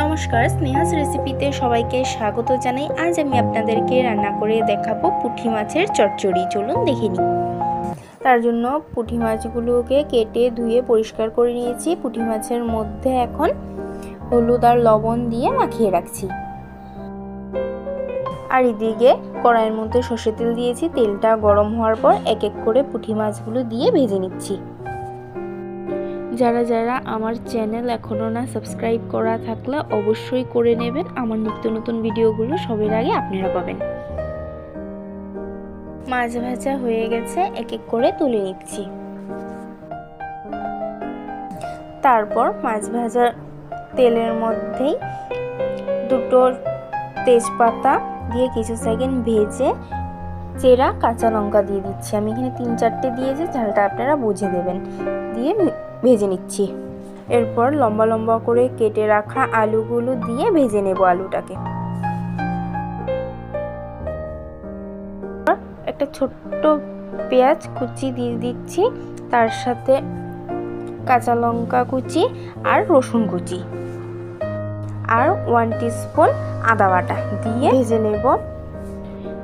নমস্কার, স্নেহাস রেসিপিতে সবাইকে স্বাগত জানাই। আজ আমি আপনাদেরকে রান্না করে দেখাবো পুঁটি মাছের চচ্চড়ি। চলুন দেখে নিই। তার জন্য পুঁটি মাছগুলোকে কেটে ধুয়ে পরিষ্কার করে নিয়েছি। পুঁটি মাছের মধ্যে এখন হলুদ আর লবণ দিয়ে মাখিয়ে রাখছি। আর এদিকে কড়াইয়ের মধ্যে সর্ষে তেল দিয়েছি। তেলটা গরম হওয়ার পর এক এক করে পুঁটি মাছগুলো দিয়ে ভেজে নিচ্ছি। যারা যারা আমার চ্যানেল এখনও না সাবস্ক্রাইব করা থাকলে অবশ্যই করে নেবেন। আমার নিত্য নতুন ভিডিওগুলো সবের আগে আপনারা পাবেন। মাছ ভাজা হয়ে গেছে এক এক করে তুলে নিচ্ছি। তারপর মাছ ভাজার তেলের মধ্যেই দুটো তেজপাতা দিয়ে কিছু সেকেন্ড ভেজে চেরা কাঁচা লঙ্কা দিয়ে দিচ্ছি। আমি এখানে তিন চারটে দিয়েছি, ঝালটা আপনারা বুঝে দেবেন। দিয়ে ভেজে নিচ্ছি। এরপর লম্বা লম্বা করে কেটে রাখা আলুগুলো দিয়ে ভেজে নেব আলুটাকে। একটা ছোট্ট পেঁয়াজ কুচি দিয়ে দিচ্ছি, তার সাথে কাঁচা লঙ্কা কুচি আর রসুন কুচি। আর ওয়ান টিস্পুন আদা বাটা দিয়ে ভেজে নেব।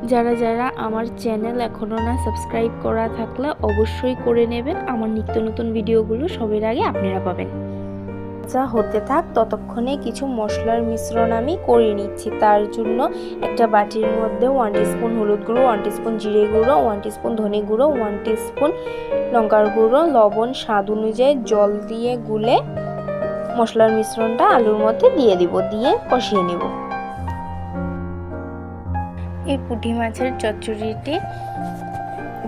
যারা যারা আমার চ্যানেল এখনও না সাবস্ক্রাইব করা থাকলে অবশ্যই করে নেবেন। আমার নিত্য নতুন ভিডিওগুলো সবের আগে আপনারা পাবেন। যা হতে থাক, ততক্ষণে কিছু মশলার মিশ্রণ আমি করে নিচ্ছি। তার জন্য একটা বাটির মধ্যে ওয়ান স্পুন হলুদ গুঁড়ো ওয়ান স্পুন জিরে গুঁড়ো ওয়ান স্পুন ধনে গুঁড়ো ওয়ান স্পুন লঙ্কার গুঁড়ো, লবণ, স্বাদ অনুযায়ী জল দিয়ে গুলে মশলার মিশ্রণটা আলুর মধ্যে দিয়ে দিব, দিয়ে কষিয়ে নেব। এই পুঁটি মাছের চচ্চড়িটি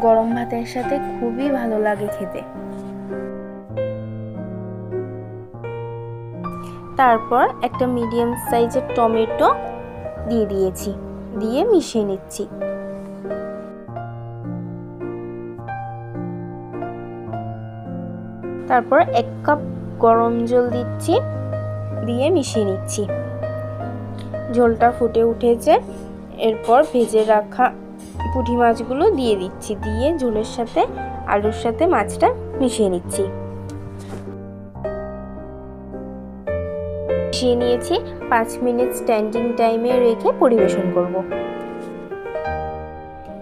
গরম ভাতের সাথে খুবই ভালো লাগে খেতে। তারপর একটা মিডিয়াম সাইজের টমেটো দিয়ে দিয়েছি, দিয়ে মিশিয়ে নিচ্ছি। তারপর এক কাপ গরম জল দিচ্ছি, দিয়ে মিশিয়ে নিচ্ছি। ঝোলটা ফুটে উঠেছে। এরপর ভেজে রাখা পুঁটি মাছগুলো দিয়ে দিচ্ছি। দিয়ে ঝোলের সাথে আলুর সাথে মাছটা মিশিয়ে নিচ্ছি। মিশিয়ে নিয়েছি, পাঁচ মিনিট স্ট্যান্ডিং টাইমে রেখে পরিবেশন করব।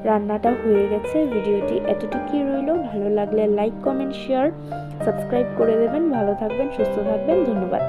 রান্নাটা হয়ে গেছে, ভিডিওটি এতটুকুই রইল। ভালো লাগলে লাইক, কমেন্ট, শেয়ার, সাবস্ক্রাইব করে দেবেন। ভালো থাকবেন, সুস্থ থাকবেন, ধন্যবাদ।